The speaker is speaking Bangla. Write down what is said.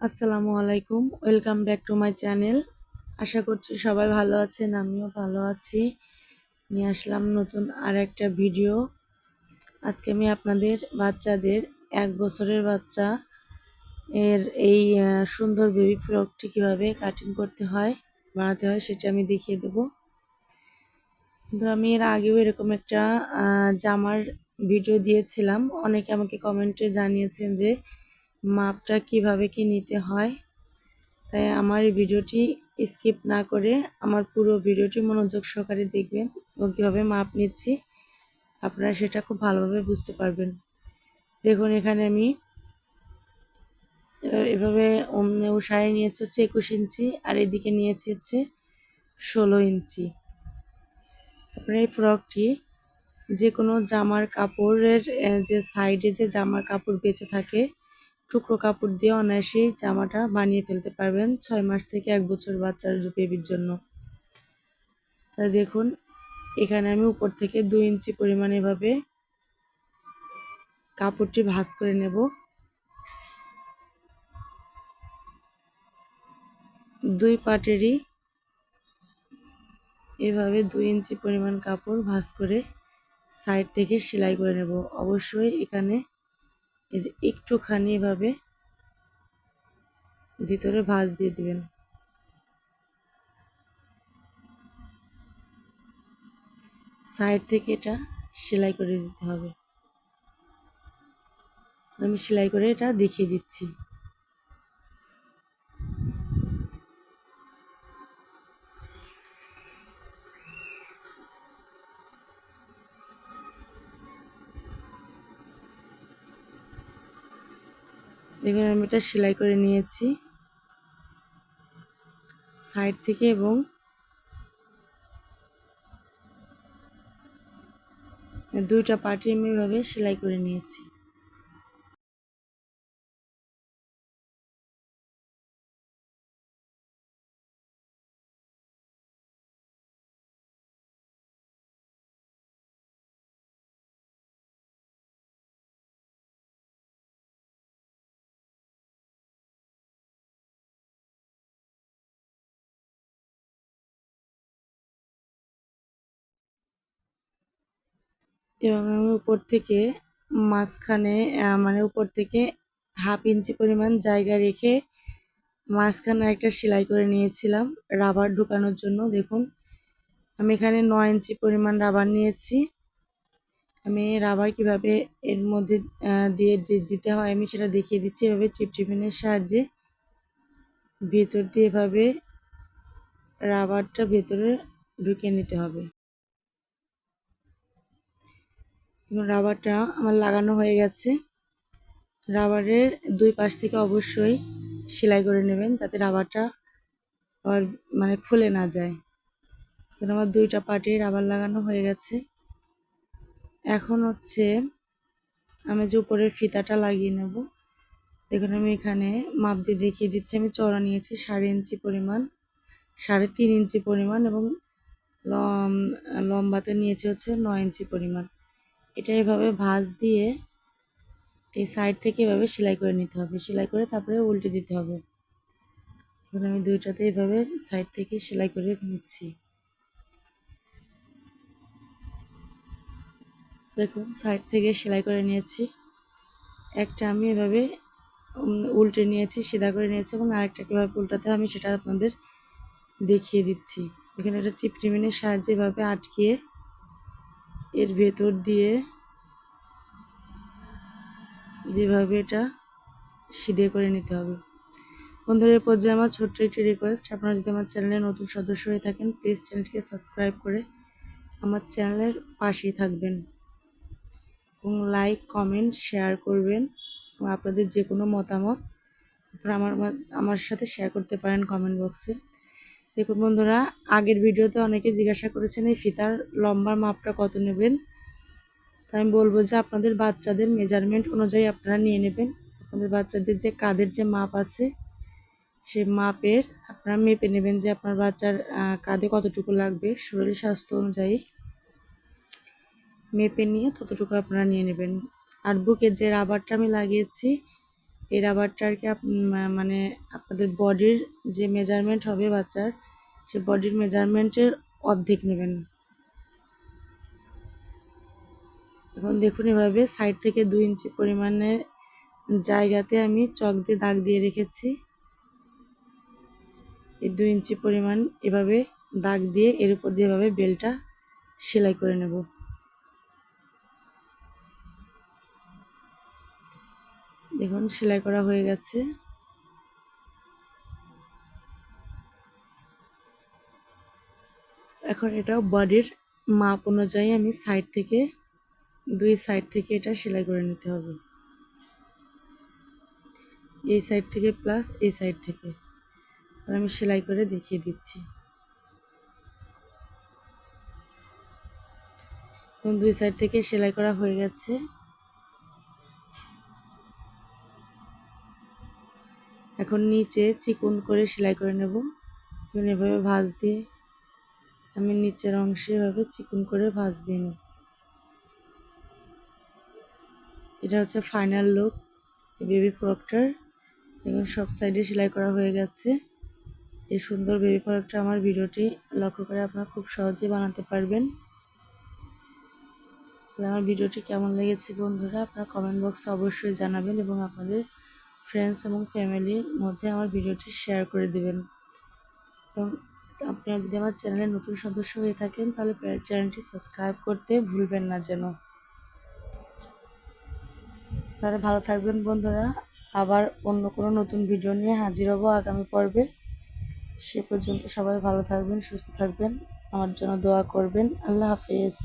আসসালামু আলাইকুম। Welcome back to my channel আশা করছি সবাই ভালো আছেন, আমিও ভালো আছি। নিয়ে আসলাম নতুন আর একটা ভিডিও আজকে আমি আপনাদের, বাচ্চাদের, এক বছরের বাচ্চা এর এই সুন্দর বেবি ফ্রকটি কীভাবে কাটিং করতে হয়, বানাতে হয় সেটা আমি দেখিয়ে দেব। কিন্তু আমি এর আগেও এরকম একটা জামার ভিডিও দিয়েছিলাম। অনেকে আমাকে কমেন্টে জানিয়েছেন যে মাপটা কীভাবে কি নিতে হয়, তাই আমার এই ভিডিওটি স্কিপ না করে আমার পুরো ভিডিওটি মনোযোগ সহকারে দেখবেন এবং কীভাবে মাপ নিচ্ছি, আপনারা সেটা খুব ভালোভাবে বুঝতে পারবেন। দেখুন, এখানে আমি এভাবে ও নিয়েছি হচ্ছে একুশ ইঞ্চি, আর এদিকে নিয়েছি হচ্ছে ষোলো ইঞ্চি। আপনার এই ফ্রকটি যে কোনো জামার কাপড়ের যে সাইডে যে জামার কাপড় বেঁচে থাকে টুকরো কাপড় দিয়ে অনায়াসেই জামাটা বানিয়ে ফেলতে পারবেন ছয় মাস থেকে এক বছর বাচ্চার বেবির জন্য। তাই দেখুন, এখানে আমি উপর থেকে দুই ইঞ্চি পরিমাণ এভাবে কাপড়টি ভাজ করে নেব। দুই পাটেরই এভাবে দুই ইঞ্চি পরিমাণ কাপড় ভাজ করে সাইড থেকে সেলাই করে নেব। অবশ্যই এখানে এই যে একটুখানি এভাবে ভিতরে ভাঁজ দিয়ে দিবেন। সাইড থেকে এটা সেলাই করে দিতে হবে। আমি সেলাই করে এটা দেখিয়ে দিচ্ছি। দেখুন, আমি এটা সেলাই করে নিয়েছি। সাইড থেকে এবং দুইটা পার্টি আমি এভাবে সেলাই করে নিয়েছি। এবং আমি উপর থেকে মাঝখানে মানে উপর থেকে হাফ ইঞ্চি পরিমাণ জায়গা রেখে মাঝখানে একটা সেলাই করে নিয়েছিলাম রাবার ঢুকানোর জন্য। দেখুন, আমি এখানে নয় ইঞ্চি পরিমাণ রাবার নিয়েছি। আমি রাবার কীভাবে এর মধ্যে দিয়ে দিতে হয় আমি সেটা দেখিয়ে দিচ্ছি। এভাবে চিপটিপিনের সাহায্যে ভেতর দিয়ে এভাবে রাবারটা ভেতরে ঢুকিয়ে নিতে হবে। রাবারটা আমার লাগানো হয়ে গেছে। রাবারের দুই পাশ থেকে অবশ্যই সেলাই করে নেবেন যাতে রাবারটা আবার মানে খুলে না যায়। কারণ আমার দুইটা পার্টে রাবার লাগানো হয়ে গেছে। এখন হচ্ছে আমি যে উপরের ফিতাটা লাগিয়ে নেব। দেখুন, আমি এখানে মাপ দিয়ে দেখিয়ে দিচ্ছি। আমি চড়া নিয়েছি সাড়ে ইঞ্চি পরিমাণ, সাড়ে তিন ইঞ্চি পরিমাণ এবং লম্বাতে নিয়েছি হচ্ছে নয় ইঞ্চি পরিমাণ। এটা এভাবে ভাঁজ দিয়ে এই সাইড থেকে এভাবে সেলাই করে নিতে হবে। সেলাই করে তারপরে উল্টে দিতে হবে। এখন আমি দুইটাতে এভাবে সাইড থেকে সেলাই করে নিচ্ছি। দেখুন সাইড থেকে সেলাই করে নিয়েছি। একটা আমি এভাবে উল্টে নিয়েছি, সিধা করে নিয়েছি এবং আরেকটা কীভাবে উল্টাতে আমি সেটা আপনাদের দেখিয়ে দিচ্ছি। এখানে একটা চিপটিমিনের সাহায্যে এভাবে আটকিয়ে এর ভেতর দিয়ে যেভাবে এটা সিধে করে নিতে হবে। বন্ধুদের পর্যায়ে আমার ছোট্ট একটি রিকোয়েস্ট আপনারা যদি আমার চ্যানেলে নতুন সদস্য হয়ে থাকেন প্লিজ চ্যানেলটিকে সাবস্ক্রাইব করে আমার চ্যানেলের পাশেই থাকবেন এবং লাইক কমেন্ট শেয়ার করবেন এবং আপনাদের যে কোনো মতামত আপনারা আমার আমার সাথে শেয়ার করতে পারেন কমেন্ট বক্সে দেখুন বন্ধুরা, আগের ভিডিওতে অনেকে জিজ্ঞাসা করেছেন, এই ফিতার লম্বার মাপটা কত নেবেন? তাই আমি বলব যে আপনাদের বাচ্চাদের মেজারমেন্ট অনুযায়ী আপনারা নিয়ে নেবেন। আপনাদের বাচ্চাদের যে কাদের যে মাপ আছে, সে মাপের আপনারা মেপে নেবেন যে আপনার বাচ্চার কাঁধে কতটুকু লাগবে। শরীর স্বাস্থ্য অনুযায়ী মেপে নিয়ে ততটুকু আপনারা নিয়ে নেবেন। আর বুকের যে রাবারটা আমি লাগিয়েছি এই রাবারটা আর কি আপ- মানে আপনাদের বডির যে মেজারমেন্ট হবে বাচ্চার, সে বডির মেজারমেন্টের অর্ধেক নেবেন। এখন দেখুন এভাবে সাইড থেকে দুই ইঞ্চি পরিমাণের জায়গাতে আমি চক দিয়ে দাগ দিয়ে রেখেছি। এই দুই ইঞ্চি পরিমাণ এভাবে দাগ দিয়ে এর উপর দিয়ে এভাবে বেলটা সেলাই করে নেব। দেখুন, সেলাই করা হয়ে গেছে। এখন এটা বডির মাপ অনুযায়ী আমি সাইড থেকে, দুই সাইড থেকে এটা সেলাই করে নিতে হবে। এই সাইড থেকে প্লাস এই সাইড থেকে। আমি সেলাই করে দেখিয়ে দিচ্ছি। দুই সাইড থেকে সেলাই করা হয়ে গেছে। এখন নিচে চিকন করে সেলাই করে নেব। এবং এভাবে ভাঁজ দিয়ে আমি নিচের অংশে এভাবে চিকন করে ভাঁজ দিয়ে নিই এটা হচ্ছে ফাইনাল লুক বেবি ফ্রকটার দেখুন, সব সাইডে সেলাই করা হয়ে গেছে। এই সুন্দর বেবি ফ্রকটা আমার ভিডিওটি লক্ষ্য করে আপনারা খুব সহজেই বানাতে পারবেন। আমার ভিডিওটি কেমন লেগেছে বন্ধুরা, আপনারা কমেন্ট বক্সে অবশ্যই জানাবেন এবং আপনাদের ফ্রেন্ডস এবং ফ্যামিলির মধ্যে আমার ভিডিওটি শেয়ার করে দেবেন। এবং আপনারা যদি আমার চ্যানেলের নতুন সদস্য হয়ে থাকেন, তাহলে চ্যানেলটি সাবস্ক্রাইব করতে ভুলবেন না যেন। তাহলে ভালো থাকবেন বন্ধুরা। আবার অন্য কোনো নতুন ভিডিও নিয়ে হাজির হব আগামী পর্বে। সে পর্যন্ত সবাই ভালো থাকবেন, সুস্থ থাকবেন। আমার জন্য দোয়া করবেন। আল্লাহ হাফেজ।